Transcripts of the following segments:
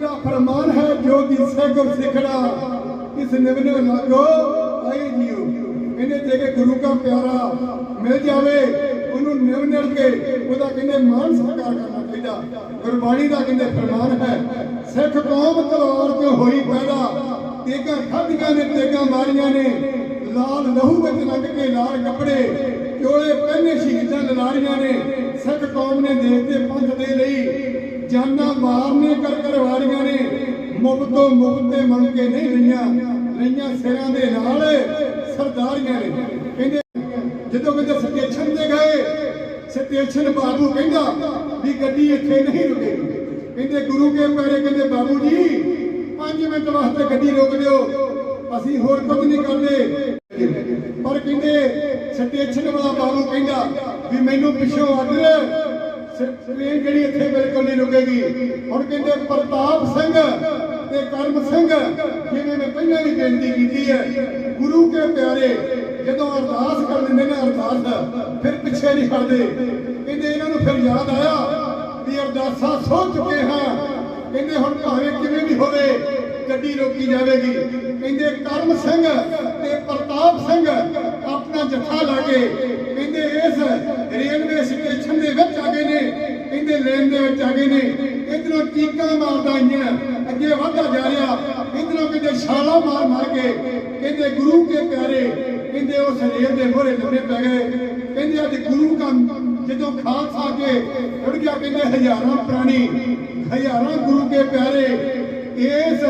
ਦਾ ਫਰਮਾਨ ਹੈ, ਜੋ ਦਿਸੇ ਗੁਰ ਸਿਖੜਾ ਇਸ ਨਿਵਨ ਲਾਗੋ ਆਏ ਜੀਓ। ਕਹਿੰਦੇ ਜੇ ਕਿ ਗੁਰੂ ਦਾ ਪਿਆਰਾ ਮਿਲ ਜਾਵੇ, ਉਹਨੂੰ ਨਿਵ ਨਿਵ ਕੇ ਉਹਦਾ ਕਹਿੰਦੇ ਮਾਨ ਸਤਿਕਾਰ ਕਰਨਾ ਚਾਹੀਦਾ। ਗੁਰਬਾਣੀ ਦਾ ਕਹਿੰਦੇ ਫਰਮਾਨ ਹੈ, ਸਿੱਖ ਕੌਮ ਤਲਵਾਰ ਤੇ ਹੋਈ ਪੈਦਾ, ਤੇਗਾ ਖਾਧੀਆਂ ਨੇ, ਤੇਗਾ ਮਾਰੀਆਂ ਨੇ। ਲਾਲ ਲਹੂ ਵਿੱਚ ਰੰਗ ਕੇ ਲਾਲ ਕੱਪੜੇ, ਚੋਲੇ ਪਹਿਨੇ ਸ਼ਹੀਦਾਂ ਲਲਾਰੀਆਂ ਨੇ। ਸਿੱਖ ਕੌਮ ਨੇ ਦੇਸ਼ ਦੇ ਪੰਥ ਦੇ ਲਈ ਜਾਨਾਂ ਮਾਰਨੇ ਕਰ ਕਰ ਨੇ। ਮੁਫਤੋਂ ਮੁਫਤੇ ਮੰਗ ਕੇ ਨਹੀਂ ਲਈਆਂ ਲਈਆਂ ਸਿਰਾਂ ਦੇ ਨਾਲ ਸਰਦਾਰੀਆਂ ਨੇ। ਕਹਿੰਦੇ ਜਦੋਂ ਕਹਿੰਦੇ ਸਟੇਸ਼ਨ ਤੇ ਗਏ, ਸਟੇਸ਼ਨ ਬਾਬੂ ਕਹਿੰਦਾ ਵੀ ਗੱਡੀ ਇੱਥੇ ਨਹੀਂ ਰੁਕੇਗੀ ਕਹਿੰਦੇ ਗੁਰੂ ਕੇ ਪਿਆਰੇ ਕਹਿੰਦੇ, ਬਾਬੂ ਜੀ 5 ਮਿੰਟ ਵਾਸਤੇ ਗੱਡੀ ਰੋਕ ਦਿਓ। ਅਸੀਂ ਹੋਰ ਕੁਝ ਨਹੀਂ ਕਰਦੇ। ਪਰ ਕਹਿੰਦੇ ਸਟੇਸ਼ਨ ਵਾਲਾ ਬਾਬੂ ਕਹਿੰਦਾ ਵੀ ਮੈਨੂੰ ਪਿੱਛੋਂ ਆਰਡਰ ਟ੍ਰੇਨ ਜਿਹੜੀ ਇੱਥੇ ਬਿਲਕੁਲ ਨਹੀਂ ਰੁਕੇਗੀ। ਹੁਣ ਕਹਿੰਦੇ ਪ੍ਰਤਾਪ ਸਿੰਘ ਤੇ ਕਰਮ ਸਿੰਘ ਜਿਵੇਂ ਮੈਂ ਪਹਿਲਾਂ ਵੀ ਬੇਨਤੀ ਕੀਤੀ ਹੈ, ਗੁਰੂ ਕੇ ਪਿਆਰੇ, ਜਦੋਂ ਅਰਦਾਸ ਕਰ ਦਿੰਦੇ ਨੇ ਅਰਦਾਸ, ਫਿਰ ਪਿੱਛੇ ਨਹੀਂ ਹਟਦੇ। ਕਹਿੰਦੇ ਇਹਨਾਂ ਨੂੰ ਫਿਰ ਯਾਦ ਆਇਆ ਵੀ ਅਰਦਾਸਾਂ ਸੋ ਚੁੱਕੇ ਹਾਂ। ਕਹਿੰਦੇ ਹੁਣ ਭਾਵੇਂ ਕਿਵੇਂ ਵੀ ਹੋਵੇ, ਗੱਡੀ ਰੋਕੀ ਜਾਵੇਗੀ। ਕਹਿੰਦੇ ਕਰਮ ਸਿੰਘ ਤੇ ਪ੍ਰਤਾਪ ਸਿੰਘ ਆਪਣਾ ਜੱਥਾ ਲਾ ਕੇ, ਕਹਿੰਦੇ ਇਸ ਰੇਲਵੇ ਸਟੇਸ਼ਨ ਦੇ ਵਿੱਚ ਆ ਗਏ ਨੇ ਕਹਿੰਦੇ ਲੇਨ ਦੇ ਵਿੱਚ ਆ ਨੇ। ਇਧਰੋਂ ਚੀਕਾਂ ਮਾਰਦਾ ਇੰਜਣ ਅੱਗੇ ਵਧਦਾ ਜਾ ਰਿਹਾ। ਇਧਰੋਂ ਕਹਿੰਦੇ ਛਾਲਾ ਮਾਰ ਮਾਰ ਕੇ ਕਹਿੰਦੇ, ਗੁਰੂ ਕੇ ਪਿਆਰੇ। ਕਹਿੰਦੇ, ਉਸ ਰੇਲ ਦੇ ਮੋਹਰੇ ਲੰਮੇ ਪੈ ਗਏ। ਕਹਿੰਦੇ, ਅੱਜ ਗੁਰੂ ਕਾ ਜਦੋਂ ਖਾਲਸਾ ਕੇ ਉੜ ਗਿਆ। ਕਹਿੰਦੇ, ਹਜ਼ਾਰਾਂ ਪ੍ਰਾਣੀ, ਹਜ਼ਾਰਾਂ ਗੁਰੂ ਕੇ ਪਿਆਰੇ ਇਸ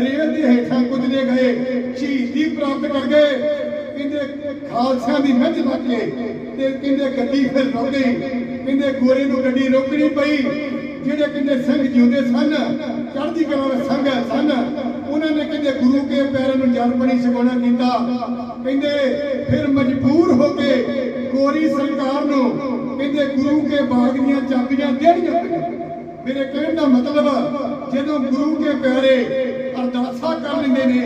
ਰੇਲ ਦੇ ਹੇਠਾਂ ਕੁਚਲੇ ਗਏ। ਸ਼ਹੀਦੀ ਪ੍ਰਾਪਤ ਕਰ ਗਏ। ਕਹਿੰਦੇ ਖਾਲਸਿਆਂ ਦੀ ਮਿਹਨਤ ਲੱਗ ਕੇ ਤੇ ਕਹਿੰਦੇ ਗੱਡੀ ਫਿਰ ਰੁਕ ਗਈ ਕਹਿੰਦੇ ਗੋਰੇ ਨੂੰ ਗੱਡੀ ਰੋਕਣੀ ਪਈ, ਜਿਹੜੇ ਕਹਿੰਦੇ ਸਿੰਘ ਜਿਉਂਦੇ ਸਨ, ਚੜ੍ਹਦੀ ਕਲਾ ਵਿੱਚ ਸੰਗ ਸਨ, ਉਹਨਾਂ ਨੇ ਕਹਿੰਦੇ ਗੁਰੂ ਕੇ ਪੈਰਾਂ ਨੂੰ ਜਲ ਬਣੀ ਸਗੋਣਾ ਕੀਤਾ। ਕਹਿੰਦੇ ਫਿਰ ਮਜਬੂਰ ਹੋ ਕੇ ਗੋਰੀ ਸਰਕਾਰ ਨੂੰ ਕਹਿੰਦੇ ਗੁਰੂ ਕੇ ਬਾਗ ਦੀਆਂ ਚਾਬੀਆਂ ਦੇਣੀਆਂ ਪਈਆਂ। ਮੇਰੇ ਕਹਿਣ ਦਾ ਮਤਲਬ, ਜਦੋਂ ਗੁਰੂ ਕੇ ਪਿਆਰੇ ਅਰਦਾਸਾ ਕਰ ਲੈਂਦੇ ਨੇ,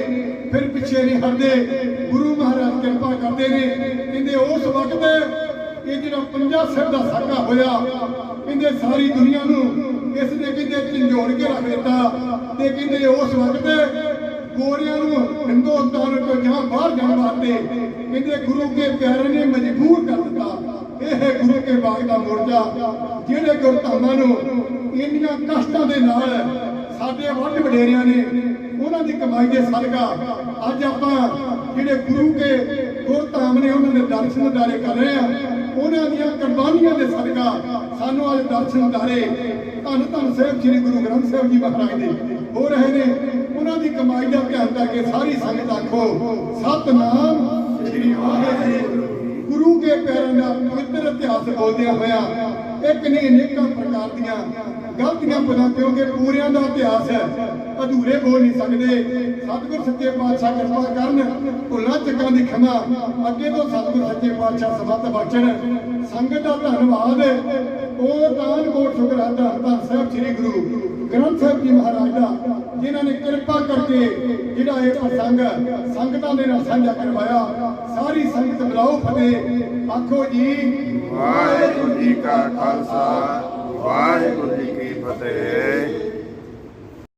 ਫਿਰ ਪਿੱਛੇ ਨਹੀਂ ਹਟਦੇ। ਗੁਰੂ ਮਹਾਰਾਜ ਕਿਰਪਾ ਕਰਦੇ ਨੇ। ਕਹਿੰਦੇ ਉਸ ਵਕਤ ਇਹ ਜਿਹੜਾ ਪੰਜਾ ਸਿਰ ਦਾ ਸਾਕਾ ਹੋਇਆ, ਕਹਿੰਦੇ ਸਾਰੀ ਦੁਨੀਆ ਨੂੰ ਇਸ ਨੇ ਕਹਿੰਦੇ ਝੰਜੋੜ ਕੇ ਰੱਖ ਦਿੱਤਾ। ਤੇ ਕਹਿੰਦੇ ਉਸ ਵਕਤ ਗੋਰਿਆਂ ਨੂੰ ਹਿੰਦੁਸਤਾਨ ਤੋਂ ਜਾਂ ਬਾਹਰ ਜਾਣ ਵਾਸਤੇ ਕਹਿੰਦੇ ਗੁਰੂ ਕੇ ਪਿਆਰੇ ਨੇ ਮਜਬੂਰ ਕਰ ਦਿੱਤਾ। ਇਹ ਗੁਰੂ ਕੇ ਬਾਗ ਦਾ ਮੋਰਚਾ, ਜਿਹੜੇ ਗੁਰਧਾਮਾਂ ਨੂੰ ਇੰਨੀਆਂ ਕਸ਼ਟਾਂ ਦੇ ਨਾਲ ਸਾਡੇ ਵੱਡ ਵਡੇਰਿਆਂ ਨੇ ਉਹਨਾਂ ਦੀ ਕਮਾਈ ਦੇ ਸਦਕਾ ਅੱਜ ਆਪਾਂ ਜਿਹੜੇ ਗੁਰੂ ਕੇ ਗੁਰਧਾਮ ਨੇ ਉਹਨਾਂ ਦੇ ਦਰਸ਼ਨ ਦਾਰੇ ਕਰ ਰਹੇ ਆ, ਉਹਨਾਂ ਦੀਆਂ ਕੁਰਬਾਨੀਆਂ ਦੇ ਸਦਕਾ ਸਾਨੂੰ ਅੱਜ ਦਰਸ਼ਨ ਦਾਰੇ ਧੰਨ ਧੰਨ ਸਾਹਿਬ ਸ੍ਰੀ ਗੁਰੂ ਗ੍ਰੰਥ ਸਾਹਿਬ ਜੀ ਮਹਾਰਾਜ ਦੇ ਹੋ ਰਹੇ ਨੇ। ਉਹਨਾਂ ਦੀ ਕਮਾਈ ਦਾ ਧਿਆਨ ਕਰਕੇ ਸਾਰੀ ਸੰਗਤ ਆਖੋ, ਸਤਨਾਮ ਸ੍ਰੀ ਵਾਹਿਗੁਰੂ। ਗੁਰੂ ਕੇ ਪੈਰਾਂ ਦਾ ਪਵਿੱਤਰ ਇਤਿਹਾਸ ਬੋਲਦਿਆਂ ਹੋਇਆ ਇੱਕ ਨਹੀਂ, ਅਨੇਕਾਂ ਪ੍ਰਕਾਰ ਦੀਆਂ ਗਲਤੀਆਂ ਪਤਾ ਕਿਉਂਕਿ ਪੂਰਿਆਂ ਦਾ ਇਤਿਹਾਸ ਹੈ। ਅਧੂਰੇ ਬੋਲ ਨਹੀਂ ਸਕਦੇ। ਸਤਿਗੁਰ ਸੱਚੇ ਪਾਤਸ਼ਾਹ ਕਿਰਪਾ ਕਰਨ, ਭੁੱਲਾਂ, ਚੱਕਾਂ ਦੀ ਖਿਮਾ। ਅੱਗੇ ਤੋਂ ਸਤਿਗੁਰ ਸੱਚੇ ਪਾਤਸ਼ਾਹ ਸਬਤ ਬਖਸ਼ਣ। ਸੰਗਤ ਦਾ ਧੰਨਵਾਦ। ਉਹ ਤਾਨ ਕੋਟ ਸ਼ੁਕਰਾਦਾ ਧੰਨ ਸਾਹਿਬ ਸ੍ਰੀ ਗੁਰੂ ਗ੍ਰੰਥ ਸਾਹਿਬ ਜੀ ਮਹਾਰਾਜ ਦਾ। ਜਿਨ੍ਹਾਂ ਨੇ ਕਿਰਪਾ ਕਰਕੇ ਜਿਹੜਾ ਇਹ ਪ੍ਰਸੰਗ ਸੰਗਤਾਂ ਦੇ ਨਾਲ ਸਾਂਝਾ ਕਰਵਾਇਆ, ਸਾਰੀ ਸੰਗਤ ਬੁਲਾਓ ਫਤਿਹ। ਆਖੋ ਜੀ, ਵਾਹਿਗੁਰੂ ਜੀ ਕਾ ਖਾਲਸਾ, ਵਾਹਿਗੁਰੂ ਜੀ ਕੀ ਫਤਿਹ।